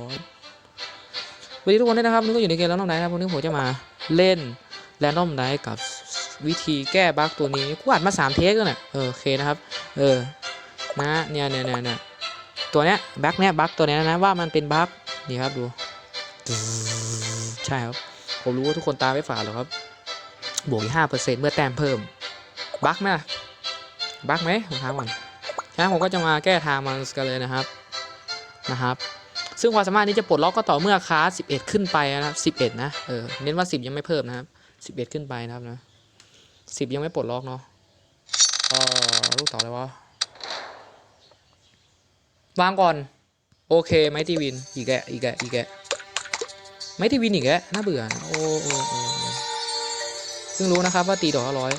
ร้อยสวัสดีทุกคนด้วยนะครับนี่ก็อยู่ในเกมแล้วน้องไหนครับวันนี้ผมจะมาเล่นแรนดอมไนกับวิธีแก้บั๊กตัวนี้กูอัดมา3เทคแล้วเนี่ยเออโอเคนะครับเออนะเนี่ยเนี่ยเนี่ยเนี่ยตัวเนี้ยบั๊กเนี้ยบั๊กตัวเนี้ยนะว่ามันเป็นบั๊กนี่ครับดูใช่ครับผมรู้ว่าทุกคนตาไม่ฝ่าหรอกครับ บวกอีกห้าเปอร์เซ็นต์เมื่อแต้มเพิ่มบั๊กไหมล่ะบั๊กไหมผมถามก่อนฉะนั้นผมก็จะมาแก้ทางมันกันเลยนะครับนะครับ ซึ่งความสามารถนี้จะปลดล็อกก็ต่อเมื่อคลาส11 ขึ้นไปนะครับ11 นะเออเน้นว่า 10 ยังไม่เพิ่มนะครับ 11 ขึ้นไปนะครับนะ10 ยังไม่ปลดล็อกเนาะเออลูกต่อเลยวะวางก่อน โอเคไมทีวินอีกแกะอีกแกะอีกแกะไมทีวินอีกแกะน่าเบื่อนะโอ้โอ้โอ้เพิ่งรู้นะครับว่าตีดอกละร้อย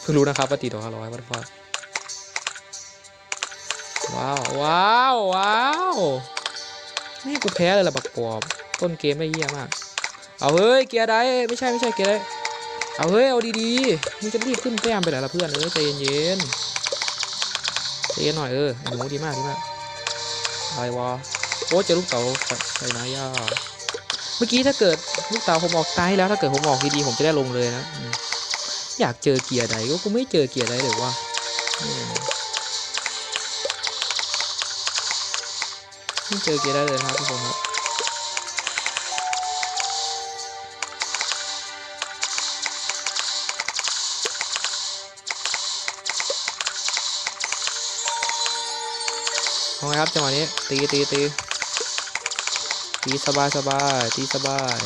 เพิ่งรู้นะครับว่าตีดอกละร้อยวัดพอว้าวว้าวว้าว นี่กูแพ้เลยละบักปอบต้นเกมได้เยี่ยมาก เอาเฮ้ยเกียร์ได้ไม่ใช่ไม่ใช่เกียร์ได้เอาเฮ้ยเอาดีๆมึงจะรีบขึ้นแต้มไปไหนล่ะเพื่อนเออใจเย็นๆใจเย็นหน่อยเออหนูดีมากดีมากอะไรวะโอ้เจอลูกเต๋าใส่นายาเมื่อกี้ถ้าเกิดลูกเต๋าผมออกตายแล้วถ้าเกิดผมออกดีๆผมจะได้ลงเลยนะอืมอยากเจอเกียร์ใดก็กูไม่เจอเกียร์ใดเลยว่า ไม่เจอเกียร์ใดเลยนะครับทุกคนครับเอาไงครับจังหวะนี้ตีตีตีตีสบายสบายตีสบาย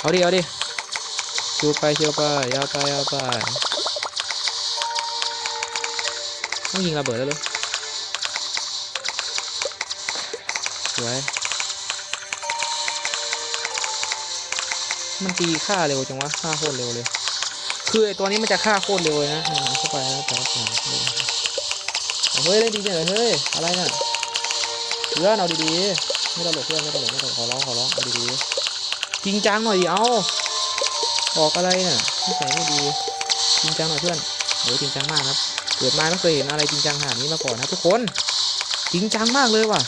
เอาดิเอาดิชิวไปชิวไปยาวไปยาวไปต้องยิงระเบิดแล้วเลย วย มันตีฆ่าเร็วจังวะฆ่าโคตรเร็วเลย คือไอตัวนี้มันจะฆ่าโคตรเร็วเลยนะเข้าไปแล้วแต่ละอย่างเฮ้ยได้ดีเนี่ยเฮ้ยอะไรน่ะเพื่อนเอาดีๆไม่ตลกเพื่อนไม่ตลกไม่ตลกขอร้องขอร้องเอาดีๆจริงจังหน่อยดิเอาออกอะไรน่ะนิสัยไม่ดีจริงจังหน่อยเพื่อนโอ้ยจริงจังมากครับเกิดมาไม่เคยเห็นอะไรจริงจังขนาดนี้มาก่อนนะทุกคน จริงจังมากเลยว่ะ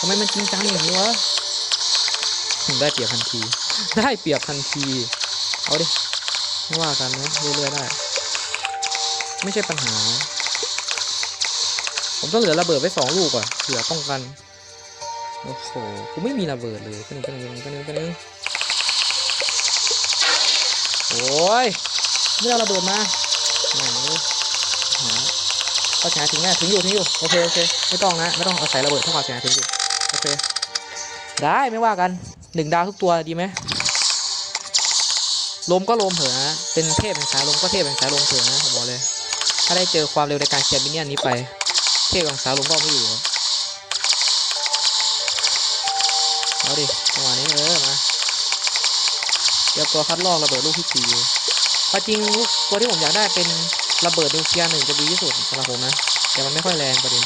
ทำไมมันจริงจังอย่างนี้วะได้เปรียบทันที ได้เปรียบทันที เอาดิไม่ว่ากันนะเรื่อยๆได้ ไม่ใช่ปัญหา ผมต้องเหลือระเบิดไว้สองลูกอะเผื่อป้องกัน โอ้โหกูไม่มีระเบิดเลยก็นึงก็นึงก็นึงก็นึงโอ้ยไม่เอาระเบิดมาไหนหาก็ชนะถึงแน่ถึงอยู่ถึงอยู่ โอเคโอเค ไม่ต้องนะ ไม่ต้องเอาใส่ระเบิดเท่ากับชนะถึงอยู่ โอเค ได้ไม่ว่ากันหนึ่งดาวทุกตัวดีไหมลมก็ลมเถอะนะเป็นเทพแห่งสายลมก็เทพแห่งสายลมเถอะนะผมบอกเลย ถ้าได้เจอความเร็วในการเคลียร์มินเนี่ยนนี้ไป เทพแห่งสายลมก็ไม่อยู่อเอาดิจังหวะนี้เออมาเดี๋ยวตัวคัดลอกระเบิดลูกที่สี่ความจริงลูกตัวที่ผมอยากได้เป็นระเบิดนิวเคลียร์หนึ่งจะดีที่สุดสำหรับผมนะ แต่มันไม่ค่อยแรงประเด็น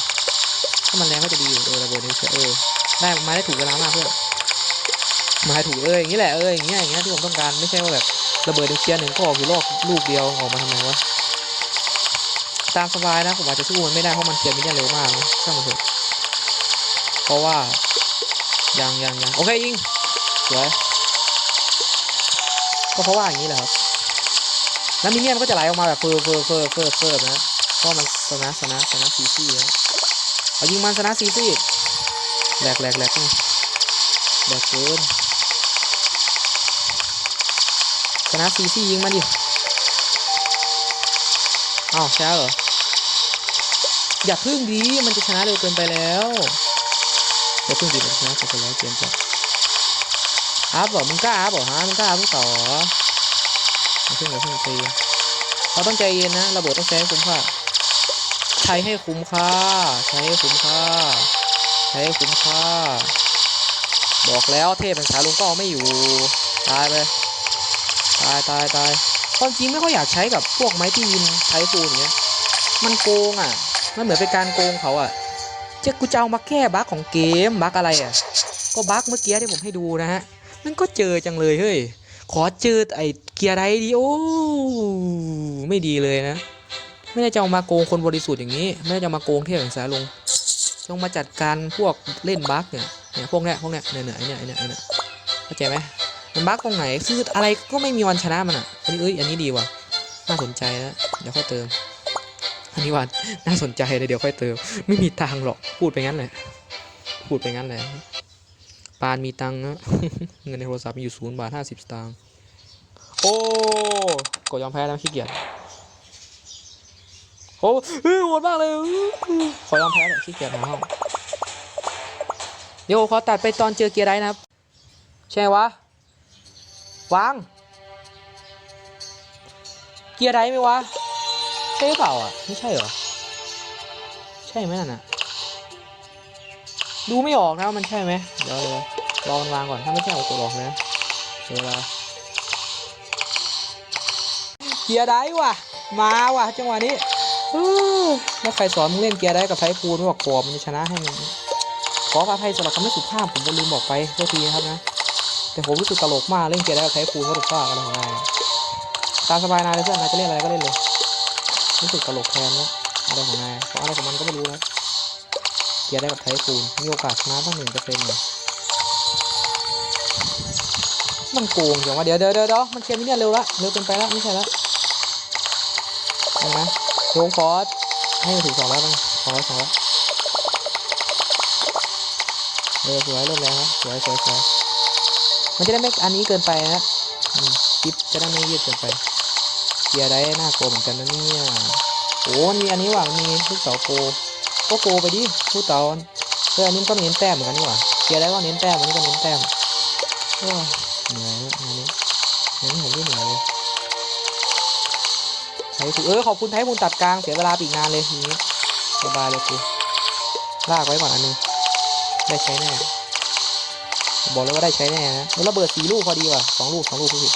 ถ้ามันแรงก็จะดีอยู่เออระเบิดเคลียเออได้มาได้ถูกเวลามากเพื่อนมาให้ถูกเอออย่างนี้แหละเอออย่างเงี้ยอย่างเงี้ยที่ผมต้องการไม่ใช่ว่าแบบระเบิดเคลียร์หนึ่งก็ออกอยู่รอบลูกเดียวออกมาทำไมวะตามสบายนะผมอาจจะสู้มันไม่ได้เพราะมันเคลียร์มินเนี่ยเร็วมากนะช่างมันเถอะเพราะว่ายังยังยังโอเคยิงสวยก็เพราะว่าอย่างนี้แหละครับแล้วมินเนี่ยมันก็จะไหลออกมาแบบเฟอร์เฟอร์เฟอร์เฟอร์เฟอร์นะเพราะมันสนะสนะสนะซีซี่นะ เอายิงมันสนะซีซี่แหลกแหลกแหลกนี่แหลกเกินชนะซีซี่ยิงมาดิอ้าวช้าเหรอ อย่าพึ่งดีมันจะชนะเร็วเกินไปแล้วอย่าพึ่งดีมันจะชนะเกินไปแล้วเกมจะอัพเหรอมึงกล้าอัพเหรอฮะมึงกล้าอัพหรือเปล่าเหรออย่าพึ่งอย่าพึ่งใจเราต้องใจเย็นนะระเบิดต้องใช้คุ้มค่า ใช้ให้คุ้มค่า ใช้ให้คุ้มค่า ใช้ให้คุ้มค่า บอกแล้วเทพแห่งสายลุงก็เอาไม่อยู่ ตายไป ตายตายตายความจริงไม่ค่อยอยากใช้กับพวกไม้ที่วินใช้ฟูนอย่างเงี้ย มันโกงอะ มันเหมือนเป็นการโกงเขาอะเจ๊กูจะเอามาแก้บั๊กของเกมบั๊กอะไรอะ ก็บั๊กเมื่อกี้ที่ผมให้ดูนะฮะ มันก็เจอจังเลยเฮ้ย ขอเจอไอ้เกียร์ไรดีโอ้ไม่ดีเลยนะ ไม่ได้จะเอามาโกงคนบริสุทธิ์อย่างนี้ ไม่ได้จะมาโกงเที่ยวอย่างสายลงจงมาจัดการพวกเล่นบั๊กเนี่ยเนี่ยพวกเนี้ยพวกเนี้ยเนี่ยเนี่ยเนี่ยเนี่ยเนี่ยเข้าใจไหมมันบั๊กตรงไหนคืออะไรก็ไม่มีวันชนะมันอะอันนี้เอ้ยอันนี้ดีว่ะน่าสนใจนะเดี๋ยวค่อยเติม อันนี้วันน่าสนใจเลยเดี๋ยวค่อยเติม ไม่มีตังหรอกพูดไปงั้นแหละพูดไปงั้นแหละปานมีตังนะเงินในโทรศัพท์มีอยู่ศูนย์บาทห้าสิบสตางค์โอ้กดยอมแพ้แล้วขี้เกียจ อ้เฮ้ยโหดมากเลย ขอยอมแพ้เลยขี้เกียจหาห้องเดี๋ยวขอตัดไปตอนเจอเกียร์ไรนะครับ ใช่วะวาง เกียร์ไรไหมวะ ใช่หรือเปล่าอะ ไม่ใช่เหรอ ใช่ไหมนั่นน่ะ ดูไม่ออกนะมันใช่ไหมเดี๋ยวเดี๋ยวรอมันวางก่อน ถ้าไม่ใช่เอาตัวลอกเลยนะเดี๋ยวเราเกียร์ได้ว่ะมาว่ะจังหวะนี้ แล้วใครสอนมึงเล่นเกียร์ได้กับไทพูนบอกกรอบมันจะชนะให้มึงขออภัยสำหรับคำไม่สุภาพผมลืมบอกไปโทษทีนะครับนะ แต่ผมรู้สึกตลกมากเล่นเกียร์ได้กับไทพูนก็ถูกฟากอะไรของนายตามสบายนายเลยเพื่อนนายจะเล่นอะไรก็เล่นเลยรู้สึกตลกแทนนะอะไรของนายเพราะอะไรของมันก็ไม่รู้นะเกียร์ได้กับไทปูนมีโอกาสชนะตั้งหนึ่งเปอร์เซ็นต์มันโกงอย่างว่าเดี๋ยวเดี๋ยวเดี๋ยวเดี๋ยวมันเกมนี้เนี่ยเร็วละเร็วเกินไปละไม่ใช่ละนะ โยงฟอสให้ถึงสองร้อยไปสองร้อยสองร้อยเออสวยเริ่มแล้วนะสวยสวยสวยมันจะได้ไม่อันนี้เกินไปนะคลิปจะได้ไม่ยืดเกินไปเกียร์ได้น่ากลัวเหมือนกันนะเนี่ยโอ้มีอันนี้ว่ะมีลูกเต๋าโกก็โกไปดิลูกเต๋าเอออันนี้ก็เน้นแต้มเหมือนกันนี่หว่าเกียร์ได้ก็เน้นแต้มอันนี้ก็เน้นแต้มโอ้เหนื่อยอันนี้อันนี้ผมไม่เหนื่อยเลย ไทยเออขอบคุณไทยบุญตัดกลางเสียเวลาปีกนานเลยทีนี้สบายเลยกูลากไว้ก่อนอันนึงได้ใช้แน่บอกเลยว่าได้ใช้แน่นะแล้วระเบิดสี่ลูกพอดีว่ะสองลูกสองลูกพี่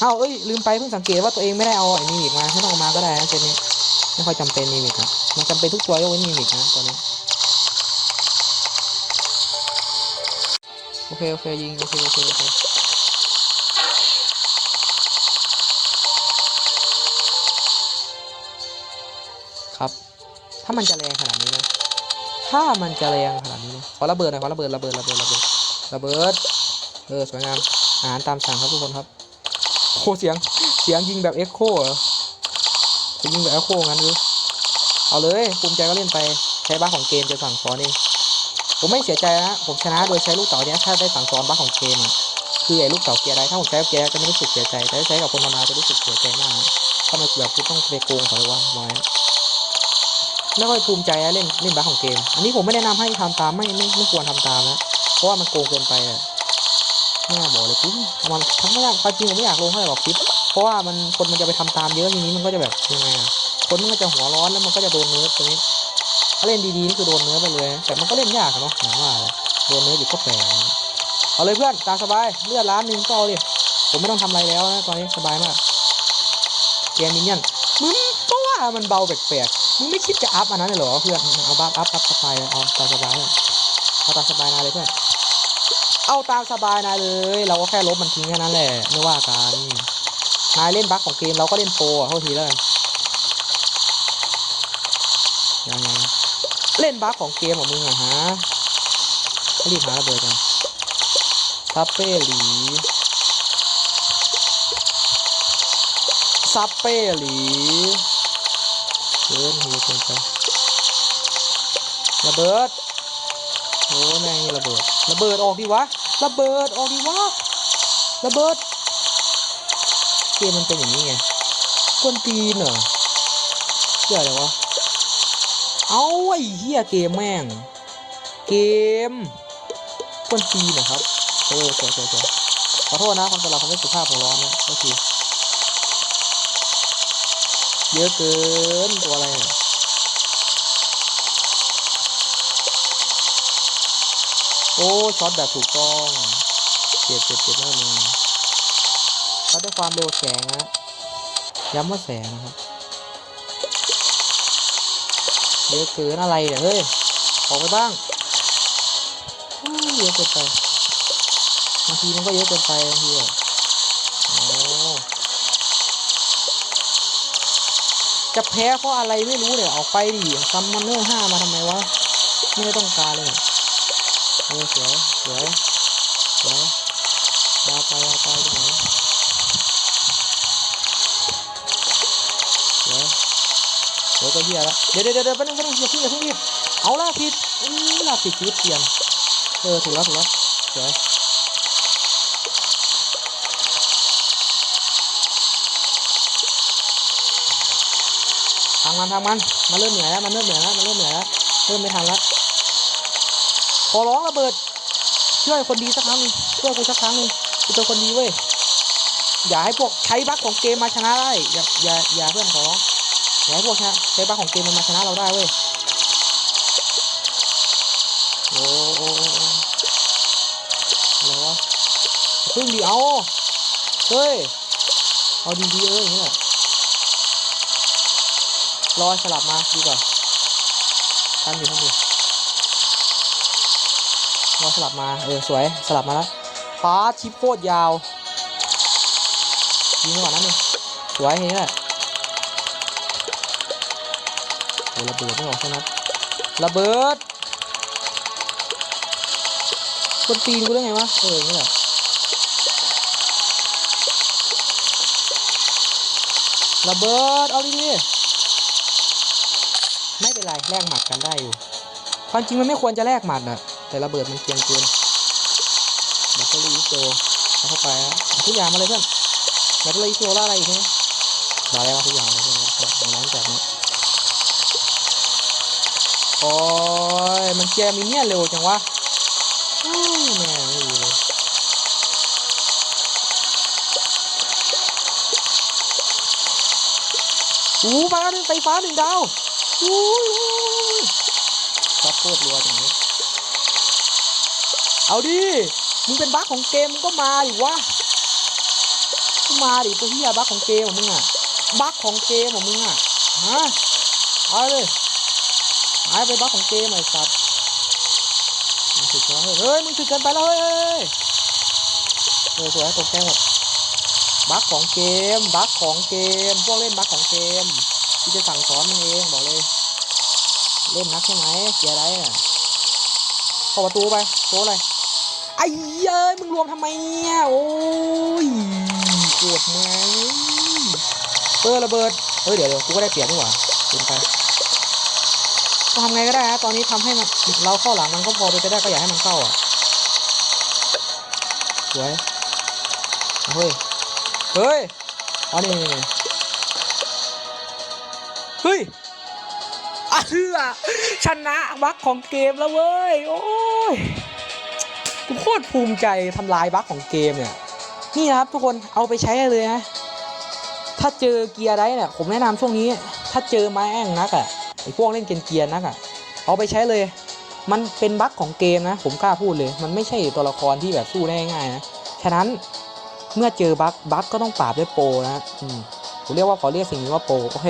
เอ้าเอ้ยลืมไปเพิ่งสังเกตว่าตัวเองไม่ได้เอาไอ้มิมิกมาไม่ต้องมาก็ได้นะเซตนี้ไม่ค่อยจำเป็นมิมิกอะมันจำเป็นทุกตัวยกเว้นมิมิกนะตัวนี้โอเคโอเคยิงโอเคโอเคโอเค ถ้ามันจะแรงขนาดนี้นะ ถ้ามันจะแรงขนาดนี้นะขอระเบิดหน่อยขอระเบิดระเบิดระเบิดระเบิดระเบิด เออสวยงามอาหารตามสั่งครับทุกคนครับโคเสียงเสียงยิงแบบเอ็กโคเหรอจะยิงแบบเอ็กโคงั้นหรือเอาเลยภูมิใจก็เล่นไปใช้บ้าของเกมจะสั่งสอนเองผมไม่เสียใจนะผมชนะโดยใช้ลูกเต๋าเนี้ยถ้าได้สั่งสอนบ้าของเกมคือไอ้ลูกเต๋าเกียร์ได้ถ้าผมใช้เกียร์จะไม่รู้สึกเสียใจแต่ถ้าใช้กับคนธรรมดาจะรู้สึกเสียใจมากทำไมแบบกูต้องไปโกงเขาเลยวะมอย ไม่ค่อยภูมิใจนะเล่นเล่นบ้าของเกม อันนี้ผมไม่แนะนำให้ทำตามไม่ไม่ไม่ควรทำตามนะเพราะว่ามันโกงเกินไปอะไม่น่าบอกเลยกูมันทั้งไม่อยากคามจริงผมไม่อยากลงเท่าไหร่หรอกคลิป เพราะว่ามันคนมันจะไปทำตามเยอะทีนี้มันก็จะแบบยังไงอะคนมันก็จะหัวร้อนแล้วมันก็จะโดนเนื้อตรงนี้ถ้าเล่นดีๆนี่คือโดนเนื้อไปเลย แต่มันก็เล่นยากเนาะอย่างว่าแหละโดนเนื้ออยู่ก็แปลกเอาเลยเพื่อนตามสบายเลือดล้านหนึ่งก็เอาดิผมไม่ต้องทำอะไรแล้วนะตอนนี้สบายมากเกมมินเนี่ยนมึง มันเบาแปลกๆ มึงไม่คิดจะอัพอันนั้นเลยเหรอเพื่อน เอาบัฟอัพอัพสบายเอาตามสบายเอาตามสบายนายเลยเพื่อน เอาตามสบายนายเลย เราก็แค่ลบมันทิ้งแค่นั้นแหละ ไม่ว่ากัน นายเล่นบั๊กของเกมเราก็เล่นโปรอะเท่าทีเลยยังไงเล่นบั๊กของเกมของมึงอะฮะรีบหาระเบิดกันซับเป้หลีซับเป้หลี กินหัวเกินไประเบิดโอ้แม่งระเบิด ระเบิดออกดิวะ ระเบิดออกดิวะ ระเบิดเกมมันเป็นอย่างนี้ไงกวนตีนเหรอเกี่ยอะไรวะ เอาไอ้เหี้ยเกมแม่ง เกมกวนตีนเหรอครับ เออสวยสวยสวยขอโทษนะความสำหรับความไม่สุภาพของร้อนนะก็ที เยอะเกินตัวอะไรเนี่ยโอ้ช็อตแบบถูกต้องเจ็บเจ็บเจ็บมากเลยช็อตด้วยความเร็วแสงนะย้ำว่าแสงนะครับเยอะเกินอะไรเนี่ยเฮ้ยออกไปบ้างเยอะเกินไปบางทีมันก็เยอะเกินไปบางทีอะโอ้ จะแพ้เพราะอะไรไม่รู้เนี่ยออกไปดิซัมมอนเนอร์ห้ามาทำไมวะ ไม่ต้องการเลยอะเออสวยสวยสวยยาวไปยาวไปตรงไหนสวยสวยก็เฮียละเดี๋ยวเดี๋ยวเดี๋ยวแป๊บนึงแป๊บนึงอย่าเพิ่งอย่าเพิ่งรีบเอาลากผิดอื้อลากผิดชีวิตเปลี่ยนเออถูกแล้วถูกแล้วสวยท มันทางมันมันเริ่มเหนื่อยแล้วมันเริ่มเหนื่อยแล้วมันเริ่มเหนื่อยแล้วเริ่มไม่ทันแล้วขอร้องระเบิดช่วยคนดีสักครั้งหนึงช่วยกูสักครั้งหนึงกูเป็นคนดีเว้ยอย่าให้พวกใช้บั๊กของเกมมาชนะได้อย่าอย่าอย่าเพื่อนขอร้องอย่าให้พวกใช้บั๊กของเกมมันมาชนะเราได้เว้ยโอ้โอ้โอ้โอ้อะไรวะพึ่งดีเอาเฮ้ยเอาดีๆเอ้ยเนี่ย รอสลับมาดีกว่าทันอยู่ทันอยู่รอสลับมาเออสวยสลับมาแล้วฟ้าชิปโคตรยาวยิงไปก่อนนั้นนึงสวยอย่างนี้แหละโอ้ระเบิดไม่ออกใช่ไหมระเบิดคนตีนกูได้ไงวะเอออย่างนี้แหละระเบิด เอาดีๆไม่ เป็นไรแลกหมัดกันได้อยู่ ความจริงมันไม่ควรจะแลกหมัดอะแต่ระเบิดมันเกียงเกินแบตเตอรี่โซเอาเข้าไปอะทุกอย่างมาเลยเพื่อนแบตเตอรี่โซล่าอะไรอีกไหมมาแล้วทุกอย่างเลยเพื่อนครับในร้านจัดนะโอ้ยมันแกมิเนี่ยเร็วจังวะแม่ไม่ดีเลยอู้มาไฟฟ้าหนึ่งดาว อู้ยซับโคตรรัวจังเลยเอาดิ มึงเป็นบั๊กของเกมมึงก็มาดิวะมาดิตัวเฮียบั๊กของเกมของมึงอะบั๊กของเกมของมึงอะฮะเอาเลยหายไปบั๊กของเกมไอ้สัตว์มึงถึกแล้วเฮ้ยมึงถึกเกินไปแล้วเฮ้ยเฮ้ยเออสวยตกใจหมดบั๊กของเกมบั๊กของเกม พวกเล่นบั๊กของเกม ที่จะสั่งสอนมันเองบอกเลย เล่นนักใช่ไหมเกียร์ไรอะเข้าประตูไปโซ่เลยไอ้เย้ยมึงรวมทำไมเนี่ย โอ้ยปวดแม่งเปิดระเบิดเฮ้ยเดี๋ยวเดี๋ยวกูก็ได้เปรียบนี่หว่าเกินไปทำไงก็ได้ฮะตอนนี้ทำให้มันเราเข้าหลังมันก็พอไปได้ก็อยากให้มันเข้าอะสวยเฮ้ย เฮ้ยอ๋อนี่นี่ เฮ้ยอะเชื่อชนะบัคของเกมแล้วเว้ย โอ้ยกูโคตรภูมิใจทำลายบั๊กของเกมเนี่ย นี่นะครับทุกคนเอาไปใช้เลยนะ ถ้าเจอเกียร์ไรเนี่ยผมแนะนำช่วงนี้ ถ้าเจอไม้แองนักอะ่ะไอพวกเล่นเกมเกียร์นักอะ่ะ เอาไปใช้เลย มันเป็นบั๊กของเกมนะ ผมกล้าพูดเลย มันไม่ใช่ตัวละครที่แบบสู้ได้ง่ายนะ ฉะนั้นเมื่อเจอบั๊กบั๊กก็ต้องปราบด้วยโปรนะอืมผมเรียกว่าขอเรียกสิ่งนี้ว่าโปรโอเค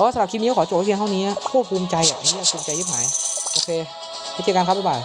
เพราะสำหรับคลิปนี้ขอจบเพียงเท่านี้โคตรภูมิใจอะเนี่ยภูมิใจยิ่งหาย โอเคไปเจอกันครับบ๊ายบาย